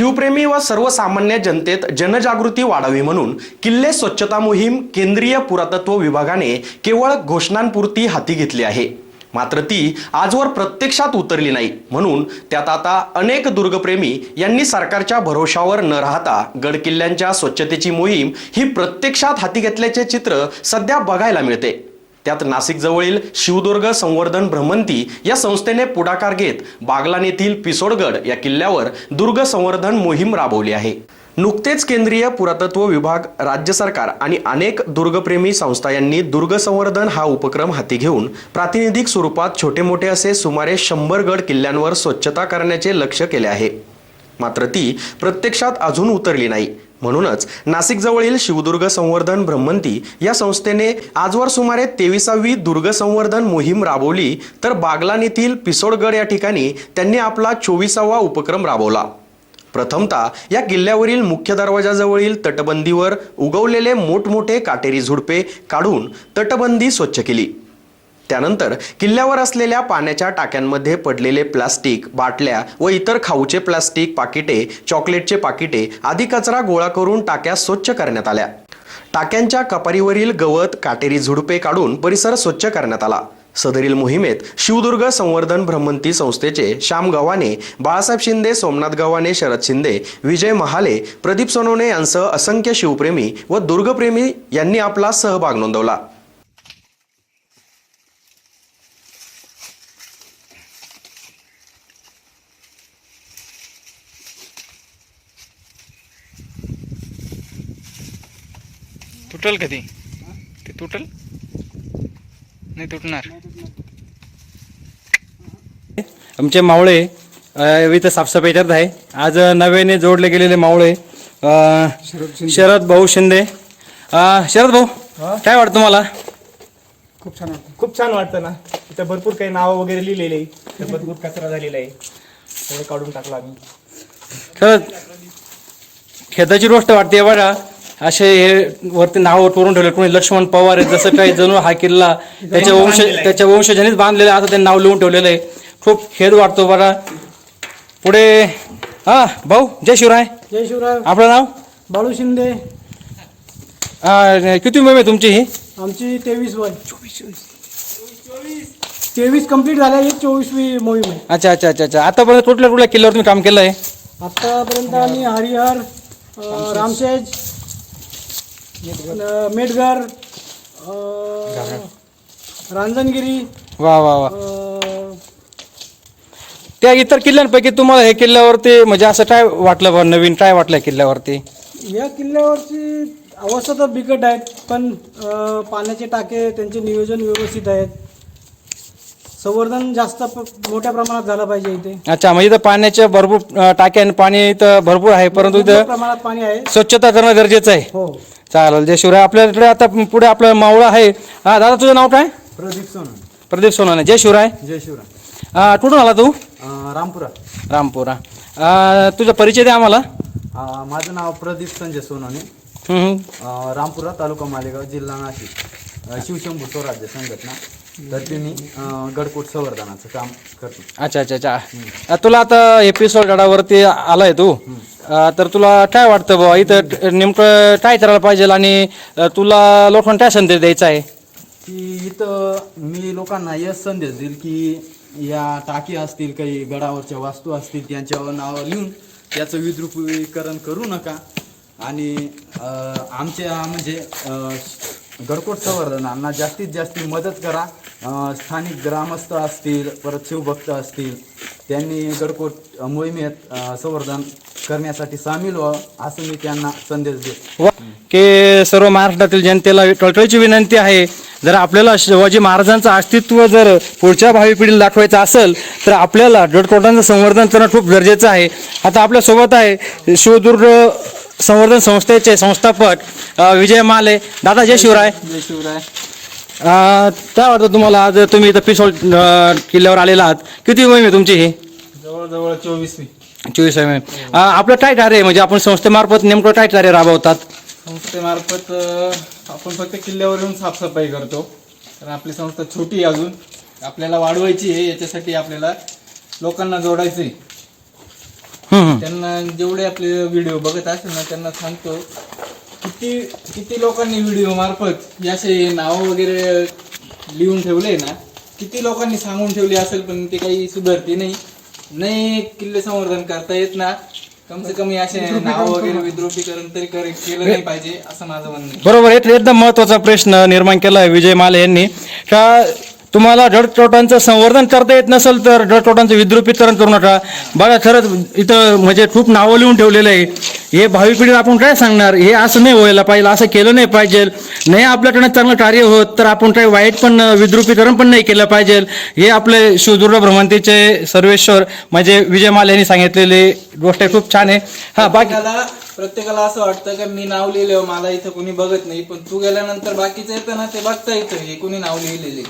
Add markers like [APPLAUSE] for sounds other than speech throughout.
शिवप्रेमी व सर्वसामान्य जनतेत जनजागृती वाढावी म्हणून किल्ले स्वच्छता मोहीम केंद्रीय पुरातत्व विभागाने केवळ घोषणांपुरती हाती घेतली आहे. मात्र ती आजवर प्रत्यक्षात उतरली नाही. म्हणून त्यात आता अनेक दुर्गप्रेमी यांनी सरकारच्या भरोशावर न राहता गड किल्ल्यांच्या स्वच्छतेची मोहीम ही प्रत्यक्षात हाती घेतल्याचे चित्र सध्या बघायला मिळते. त्यात नाशिकजवळील शिवदुर्ग संवर्धन भ्रमंती या संस्थेने पुढाकार घेत बागलान येथील पिसोडगड या किल्ल्यावर दुर्ग संवर्धन मोहीम राबवली आहे. नुकतेच केंद्रीय पुरातत्व विभाग राज्य सरकार आणि अनेक दुर्गप्रेमी संस्था यांनी दुर्ग संवर्धन हा उपक्रम हाती घेऊन प्रातिनिधिक स्वरूपात छोटे मोठे असे सुमारे शंभर गड किल्ल्यांवर स्वच्छता करण्याचे लक्ष केले आहे. मात्र ती प्रत्यक्षात अजून उतरली नाही. म्हणूनच नाशिकजवळील शिवदुर्ग संवर्धन ब्रह्मंती. या संस्थेने आजवर सुमारे तेविसावी दुर्ग संवर्धन मोहीम राबवली. तर बागलान येथील पिसोडगड या ठिकाणी त्यांनी आपला चोवीसावा उपक्रम राबवला. प्रथमतः या किल्ल्यावरील मुख्य दरवाजाजवळील तटबंदीवर उगवलेले मोठमोठे काटेरी झुडपे काढून तटबंदी स्वच्छ केली. त्यानंतर किल्ल्यावर असलेल्या पाण्याच्या टाक्यांमध्ये पडलेले प्लास्टिक बाटल्या व इतर खाऊचे प्लास्टिक पाकिटे चॉकलेटचे पाकिटे आदी कचरा गोळा करून टाक्या स्वच्छ करण्यात आल्या. टाक्यांच्या कपारीवरील गवत काटेरी झुडपे काढून परिसर स्वच्छ करण्यात आला. सदरील मोहिमेत शिवदुर्ग संवर्धन भ्रमंती संस्थेचे श्याम गव्हाणे बाळासाहेब शिंदे सोमनाथ गव्हाणे शरद शिंदे विजय महाले प्रदीप सोनवणे यांसह असंख्य शिवप्रेमी व दुर्गप्रेमी यांनी आपला सहभाग नोंदवला. तुटल कधी ते? तुटल? नाही तुटणार. आमचे मावळे इथं साफसफाई करत आहे. आज नव्याने जोडले गेलेले मावळे शरद भाऊ शिंदे. शरद भाऊ काय वाटतं तुम्हाला? खूप छान वाटतं. खूप छान वाटतं ना. इथं भरपूर काही नावं वगैरे लिहिलेले आहे. इथं भरपूर कचरा झालेला आहे. सगळं काढून टाकला आम्ही. खरंच खेदाची गोष्ट वाटते बघा. असे हे वरती नाव करून ठेवले. कोणी लक्ष्मण पवार आहे जसं काही जणू हा किल्ला [LAUGHS] त्याच्या वंश त्याच्या वंशजांनीच बांधलेला आता ते नाव लिहून ठेवलेलं आहे. खूप खेद वाटतो बघा. पुढे हा भाऊ जय शिवराय. जय शिवराय. आपलं नाव? बाळू शिंदे. किती मोहीम आहे तुमची ही? आमची तेवीस वय. तेवीस कंप्लीट झाल्या एक चोवीसवी मोहीम आहे. अच्छा अच्छा अच्छा अच्छा. आतापर्यंत कुठल्या कुठल्या किल्ल्यावर तुम्ही काम केलं आहे आतापर्यंत आम्ही हरिहर अं, रामशेज मेटघर अं, रांजणगिरी वा वा वा. त्या इतर किल्ल्यांपैकी तुम्हाला हे किल्ल्यावरती म्हणजे असं काय वाटलं बा नवीन काय वाटलं किल्ल्यावरती? या किल्ल्यावरची अवस्था तर बिकट आहेत पण अं, पाण्याचे टाके त्यांचे नियोजन व्यवस्थित आहेत. संवर्धन जास्त प- मोठ्या प्रमाणात झालं पाहिजे इथे. अच्छा म्हणजे इथं पाण्याच्या भरपूर टाक्या आणि पाणी इथं भरपूर आहे परंतु इथं प्रमाणात पाणी आहे. स्वच्छता करणं गरजेचं आहे. हो. चालेल जय शिवराय. आपल्याकडे आता पुढे आपलं मावळा आहे. हा दादा तुझं नाव काय? प्रदीप सोनन प्रदीप सोनाने जय शिवराय. जय शिवराय. हा, कुठून आला तू? रामपुरा. रामपुरा. अं, तुझा परिचय द्या आम्हाला. अं, माझं नाव प्रदीप संजय सोनवणे. हम्म, हम्म. अं, रामपुरा तालुका मालेगाव जिल्हा नाशिक. अं, शिवशंभू स्वराज्य संघटना. तर अं, गडकोट संवर्धनाचं काम करतो. अच्छा अच्छा अच्छा. अं, तुला आता एपिसोड गडावरती आलाय तू. अं, तर तुला काय वाटतं बुवा? इथं नेमकं काय करायला पाहिजे आणि अं, तुला लोकांना काय संदेश द्यायचा आहे? की इथं मी लोकांना यश संदेश देईल की या टाकी असतील काही गडावरच्या वस्तू असतील त्यांच्यावर नावं लिहून त्याचं विद्रुपीकरण करू नका. आणि अं, आमच्या म्हणजे अं, गडकोट संवर्धनांना जास्तीत जास्त मदत करा. स्थानिक ग्रामस्थ असतील परत शिवभक्त असतील त्यांनी गडकोट मोहिमेत संवर्धन करण्यासाठी सामील व्हावं असं मी त्यांना संदेश देतो. की सर्व महाराष्ट्रातील जनतेला टळटळीची विनंती आहे. जर आपल्याला शिवाजी महाराजांचं अस्तित्व जर पुढच्या भावी पिढीला दाखवायचं असेल तर आपल्याला गडकोटांचं संवर्धन करणं खूप गरजेचं आहे. आता आपल्यासोबत आहे शिवदुर्ग संवर्धन संस्थेचे संस्थापक अ, विजय माले. दादा जय शिवराय. जय शिवराय. अ, काय वाटतं तुम्हाला आज तुम्ही इथं पिसोल अ, किल्ल्यावर आलेला आहात? किती मोहीम आहे तुमची ही? जवळजवळ चोवीसवी चोवीस मोहीम अ, आपलं काय कार्य आहे म्हणजे आपण संस्थेमार्फत नेमकं काय कार्य राबवतात. संस्थेमार्फत अ, आपण फक्त किल्ल्यावर येऊन साफसफाई करतो. कारण आपली संस्था छोटी आहे अजून. आपल्याला वाढवायची आहे याच्यासाठी आपल्याला लोकांना जोडायचं आहे. त्यांना जेवढे आपले व्हिडिओ बघत असेल ना त्यांना सांगतो किती किती लोकांनी व्हिडिओ मार्फत असे नाव वगैरे लिहून ठेवले ना किती लोकांनी सांगून ठेवले असेल पण ते काही सुधारते नाही. नाही किल्ले संवर्धन करता येत ना कम से कमी असे नाव वगैरे विद्रुपीकरण तरी कर- केलं नाही पाहिजे असं माझं म्हणणं आहे. बरोबर एक एकदम महत्त्वाचा प्रश्न निर्माण केला आहे विजय माले यांनी. का तुम्हाला जडतोटांचं संवर्धन करता येत नसेल तर जडतोटांचं विद्रुपीकरण करू नका. बघा खरंच इथं म्हणजे खूप नावं लिहून ठेवलेलं आहे. हे भावी पिढीला आपण काय सांगणार? हे असं नाही व्हायला पाहिजे असं केलं नाही पाहिजे. नाही आपल्याकडे चांगलं कार्य होत तर आपण काही वाईट पण विद्रुपीकरण पण नाही केलं पाहिजे. हे आपले शिवदुर्ग भ्रमंतीचे सर्वेश्वर म्हणजे विजय माल यांनी सांगितलेली गोष्ट खूप छान आहे. हा बाकी प्रत्येकाला प्रत्येकाला असं वाटतं का मी नाव लिहिलं मला इथं कोणी बघत नाही पण तू गेल्यानंतर बाकीचं येतं ना ते बघता येतं हे कोणी नाव लिहिलेले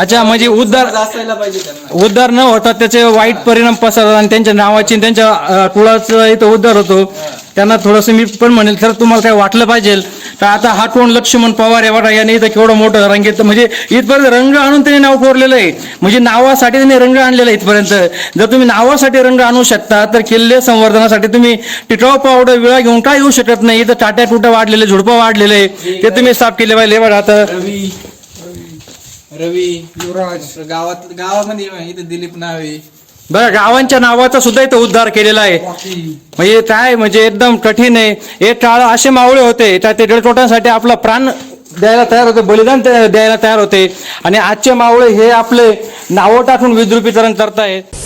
अच्छा, म्हणजे उद्धार- असायला पाहिजे त्यांना. उद्धार न होता त्याचे वाईट परिणाम पसरतात आणि त्यांच्या नावाची आणि त्यांच्या अं, कुळाचा इथं उद्धार होतो. त्यांना थोडंसं मी पण म्हणेल खरं तुम्हाला काय वाटलं पाहिजे तर आता हा कोण लक्ष्मण पवार आहे बघा याने इथं केवढं मोठं रंगीत म्हणजे इथपर्यंत रंग आणून त्यांनी नाव कोरलेलं आहे. म्हणजे नावासाठी त्यांनी रंग आणलेला आहे इथपर्यंत. जर तुम्ही नावासाठी रंग आणू शकता तर किल्ले संवर्धनासाठी तुम्ही टिटाव पावडर विळा घेऊन काय येऊ शकत नाही. इथं टाट्या टुट्या वाढलेले झुडपं वाढलेले ते तुम्ही साफ केले पाहिजे. बघा आता रवी रवी युवराज गावात गावामध्ये इथं दिलीप नावे. बरं गावांच्या नावाचा सुद्धा इथं उद्धार केलेला आहे. म्हणजे काय म्हणजे एकदम कठीण आहे. हे टाळ असे मावळे होते त्या ते जळकोटांसाठी आपला प्राण द्यायला तयार होते बलिदान द्यायला तयार होते. आणि आजचे मावळे हे आपले नावं टाकून विद्रुपीकरण करतायत.